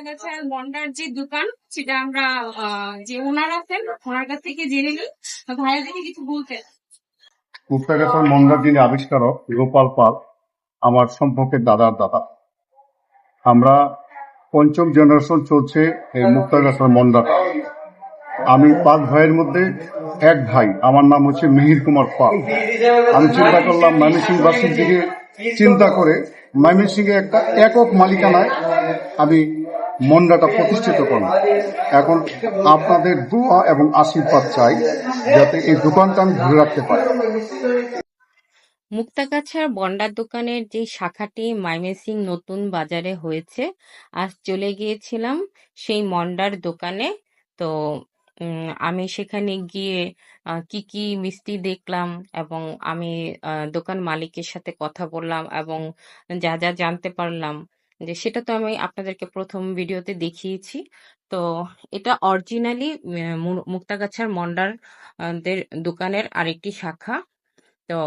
মুক্তাগাছার মন্ডার যে দোকান, সেটা আমরা যে ওনার আছেন, ওনার কাছ থেকে জেনে নিই। ভাইয়া দেখে কিছু বলতেন মন্দার যিনি আবিষ্কারক, গোপাল পাল, আমার সম্পর্কে দাদার দাদা। আমরা পঞ্চম জেনারেশন চলছে এই মুক্তাগাছার মন্দাটা আমি পাঁচ ভাইয়ের মধ্যে এক ভাই, আমার নাম হচ্ছে মিহির কুমার পাল। আমি চিন্তা করলাম, ময়মনসিংহবাসীর দিকে চিন্তা করে ময়মনসিংহে একটা একক মালিকানায় আমি মন্ডাটা প্রতিষ্ঠিত করব এখন আপনাদের দোয়া এবং আশীর্বাদ চাই যাতে এই দোকানটা আমি ধরে রাখতে পারি। মুক্তাগাছার বন্ডার দোকানের যে শাখাটি ময়মনসিং নতুন বাজারে হয়েছে, আজ চলে গিয়েছিলাম সেই মন্ডার দোকানে। তো আমি সেখানে গিয়ে কি কি মিষ্টি দেখলাম এবং আমি দোকান মালিকের সাথে কথা বললাম এবং যা যা জানতে পারলাম যে সেটা তো আমি আপনাদেরকে প্রথম ভিডিওতে দেখিয়েছি। তো এটা অরিজিনালি মুক্তাগাছার মন্ডার দের দোকানের আরেকটি শাখা। তো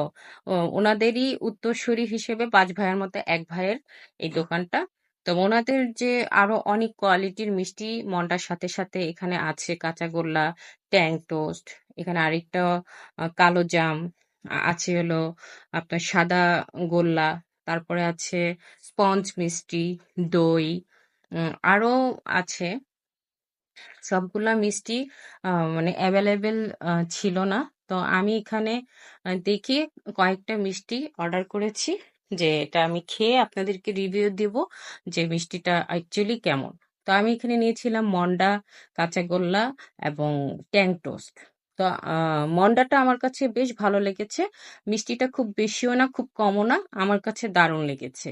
ওনাদেরই উত্তরসূরি হিসেবে পাঁচ ভাইয়ের মধ্যে এক ভাইয়ের এই দোকানটা। তো ওনাদের যে আরও অনেক কোয়ালিটির মিষ্টি মন্ডার সাথে সাথে এখানে আছে কাঁচাগোল্লা ট্যাং টোস্ট, এখানে আরেকটা কালো জাম আছে হলো আপনার সাদা গোল্লা তারপরে আছে স্পঞ্জ, মিষ্টি, দই আরও আছে। সবগুলা মিষ্টি মানে অ্যাভেলেবেল ছিল না। তো আমি এখানে দেখে কয়েকটা মিষ্টি অর্ডার করেছি, যে এটা আমি খেয়ে আপনাদেরকে রিভিউ দিব যে মিষ্টিটা অ্যাকচুয়ালি কেমন। তো আমি এখানে নিয়েছিলাম মন্ডা কাঁচাগোল্লা এবং ট্যাং টোস্ট। তো মন্ডাটা আমার কাছে বেশ ভালো লেগেছে। মিষ্টিটা খুব বেশিও না, খুব কমও না, আমার কাছে দারুণ লেগেছে।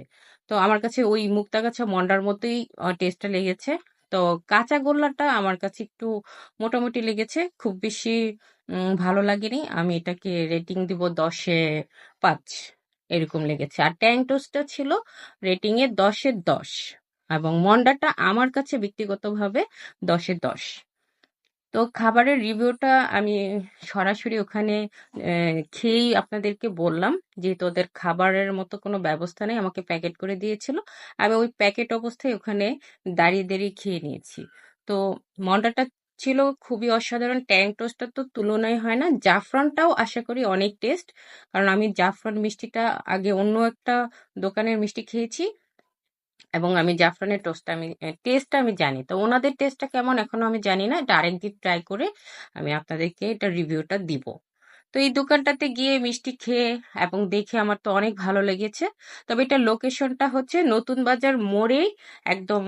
তো আমার কাছে ওই মুক্তাগাছা মন্ডার মতোই টেস্টটা লেগেছে। তো কাঁচা গোল্লাটা আমার কাছে একটু মোটামুটি লেগেছে, খুব বেশি ভালো লাগেনি। আমি এটাকে রেটিং দিব দশে পাঁচ, এরকম লেগেছে। আর ট্যাং টোস্টটা ছিল রেটিং এ দশে দশ এবং মন্ডাটা আমার কাছে ব্যক্তিগতভাবে দশে দশ। তো খাবারের রিভিউটা আমি সরাসরি ওখানে খেয়েই আপনাদেরকে বললাম যেহেতু ওদের খাবারের মতো কোনো ব্যবস্থা নেই, আমাকে প্যাকেট করে দিয়েছিল। আমি ওই প্যাকেট অবস্থায় ওখানে দাঁড়িয়ে দাঁড়িয়ে খেয়ে নিয়েছি। তো মন্ডাটা ছিল খুবই অসাধারণ, ট্যাং টোস্টটা তো তুলনায় হয় না। জাফরানটাও আশা করি অনেক টেস্ট, কারণ আমি জাফরান মিষ্টিটা আগে অন্য একটা দোকানের মিষ্টি খেয়েছি। এবং আমি জাফরানের টোস্টটা আমি টেস্টটা আমি জানি। তো ওনাদের টেস্টটা কেমন এখনও আমি জানি না। এটা আরেকদিন ট্রাই করে আমি আপনাদেরকে এটা রিভিউটা দিব। তো এই দোকানটাতে গিয়ে মিষ্টি খেয়ে এবং দেখে আমার তো অনেক ভালো লেগেছে। তবে এটা লোকেশনটা হচ্ছে নতুন বাজার মোড়েই একদম